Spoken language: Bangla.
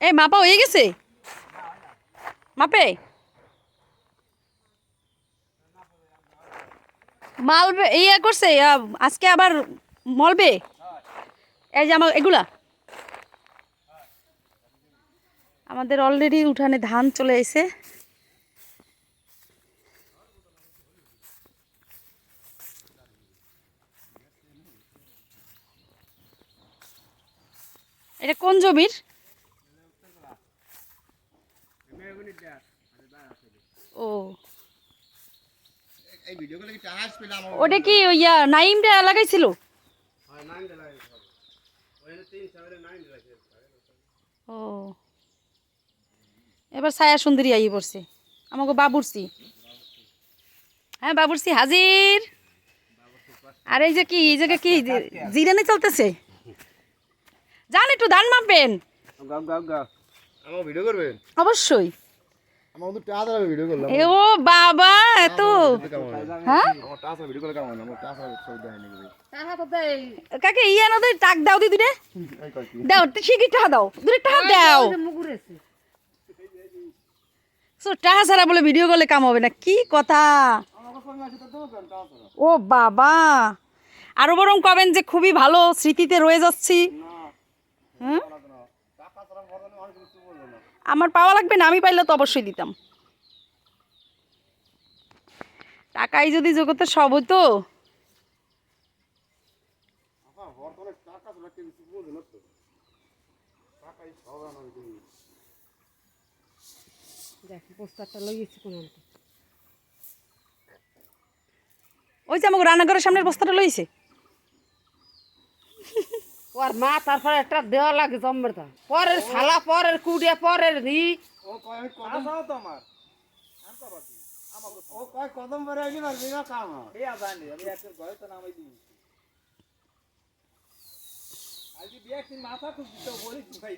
এই মাপা, হয়ে গেছে? মাপে? মালবে ইয়ে করছে আজকে আবার মলবে? এই যে আমার, এগুলা। আমাদের অলরেডি উঠানে ধান চলে এসে এটা কোন জমির? ও। এই ভিডিওগুলো কি টাহাস পেলাম ওটা কি ইয়া নাইমটা লাগাইছিল? ও। এবার ছায়া সুন্দরী আই পড়ছে। আমাকে বাবুরসি হ্যাঁ বাবুরসি হাজির। আর এই যে কি এই জায়গা কি জিরানি চলতেছে? যান একটু ধান মাপবেন গাও গাও গাও। আমার ভিডিও করবেন? অবশ্যই। ও বাবা এত হ্যাঁ কাকে ইয়া না টাক দাও দি দুরে এই কয় কি দাও শিখি টাকা দাও দুরে টাকা দাও সো টাকা ছাড়া বলে ভিডিও করলে কাম হবে না কি কথা ও বাবা আরও বরং কবেন যে খুবই ভালো স্মৃতিতে রয়ে যাচ্ছি হুম? আমার পাওয়া লাগবে না আমি পাইলে তো অবশ্যই দিতাম। টাকাই যদি জগতে সব কোন ওই যে আমাকে রান্নাঘরের সামনের বস্তাটা লইছে? ওর মা তারপরে একটা দেওয়া লাগে জম্মেরটা। পরের শালা পরের কুড়িয়া পরের রি। ও কয় আমি কদম তো আমার ও কয় কদম পরে আইলি পারবি না কাম এই আজানি আমি একটা ঘরে তো নামাই দিই। আজকে বিয়ে একদিন মাথা খুব দিতে বলি ভাই।